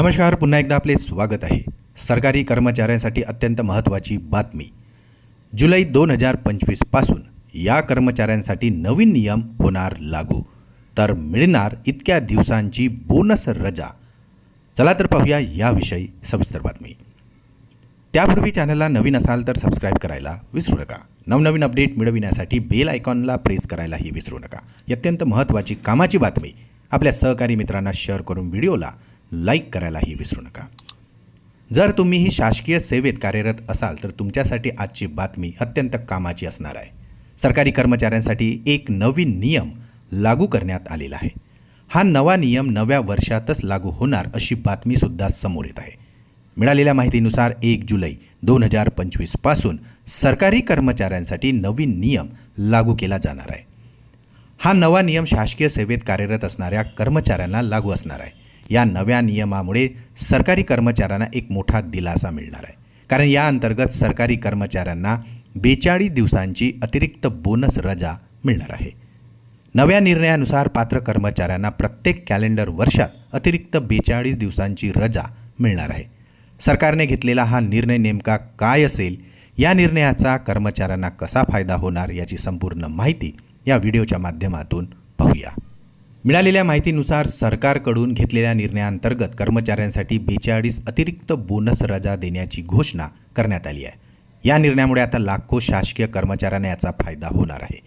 नमस्कार पुन्हा एकदा आपले स्वागत आहे. सरकारी कर्मचाऱ्यांसाठी अत्यंत महत्त्वाची बातमी. जुलै दोन हजार पंचवीसपासून या कर्मचाऱ्यांसाठी नवीन नियम होणार लागू. तर मिळणार इतक्या दिवसांची बोनस रजा. चला तर पाहूया याविषयी सविस्तर बातमी. त्यापूर्वी चॅनलला नवीन असाल तर सबस्क्राईब करायला विसरू नका. नवनवीन अपडेट मिळविण्यासाठी बेल आयकॉनला प्रेस करायलाही विसरू नका. ही अत्यंत महत्त्वाची कामाची बातमी. आपल्या सहकारी मित्रांना शेअर करून व्हिडिओला लाईक करायलाही विसरू नका. जर तुम्हीही शासकीय सेवेत कार्यरत असाल तर तुमच्यासाठी आजची बातमी अत्यंत कामाची असणार आहे. सरकारी कर्मचाऱ्यांसाठी एक नवीन नियम लागू करण्यात आलेला आहे. हा नवा नियम नव्या वर्षातच लागू होणार अशी बातमीसुद्धा समोर येत आहे. मिळालेल्या माहितीनुसार एक जुलै दोन हजार पंचवीसपासून सरकारी कर्मचाऱ्यांसाठी नवीन नियम लागू केला जाणार आहे. हा नवा नियम शासकीय सेवेत कार्यरत असणाऱ्या कर्मचाऱ्यांना लागू असणार आहे. या नव्या नियमामुळे सरकारी कर्मचाऱ्यांना एक मोठा दिलासा मिळणार आहे. कारण या अंतर्गत सरकारी कर्मचाऱ्यांना बेचाळीस दिवसांची अतिरिक्त बोनस रजा मिळणार आहे. नव्या निर्णयानुसार पात्र कर्मचाऱ्यांना प्रत्येक कॅलेंडर वर्षात अतिरिक्त बेचाळीस दिवसांची रजा मिळणार आहे. सरकारने घेतलेला हा निर्णय नेमका काय असेल या निर्णयाचा कर्मचाऱ्यांना कसा फायदा होणार याची संपूर्ण माहिती या व्हिडिओच्या माध्यमातून पाहूया. मिळालेल्या माहितीनुसार सरकारकडून घेतलेल्या निर्णयाअंतर्गत कर्मचाऱ्यांसाठी बेचाळीस अतिरिक्त बोनस रजा देण्याची घोषणा करण्यात आली आहे. या निर्णयामुळे आता लाखो शासकीय कर्मचाऱ्यांना याचा फायदा होणार आहे.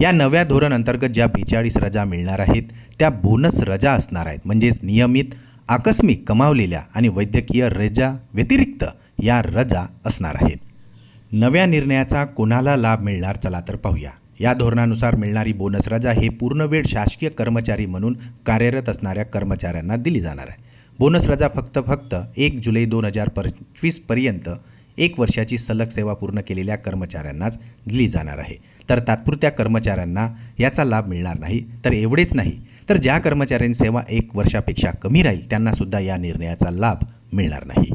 या नव्या धोरण अंतर्गत ज्या बेचाळीस रजा मिळणार आहेत त्या बोनस रजा असणार आहेत. म्हणजेच नियमित आकस्मिक कमावलेल्या आणि वैद्यकीय रजा व्यतिरिक्त या रजा असणार आहेत. नव्या निर्णयाचा कोणाला लाभ मिळणार चला तर पाहूया. या धोरणानुसार मिळणारी बोनस रजा हे पूर्णवेळ शासकीय कर्मचारी म्हणून कार्यरत असणाऱ्या कर्मचाऱ्यांना दिली जाणार आहे. बोनस रजा फक्त फक्त एक जुलै दोन हजार पंचवीसपर्यंत एक वर्षाची सलग सेवा पूर्ण केलेल्या कर्मचाऱ्यांनाच दिली जाणार आहे. तर तात्पुरत्या कर्मचाऱ्यांना याचा लाभ मिळणार नाही तर एवढेच नाही. तर ज्या कर्मचाऱ्यांची सेवा एक वर्षापेक्षा कमी राहील त्यांनासुद्धा या निर्णयाचा लाभ मिळणार नाही.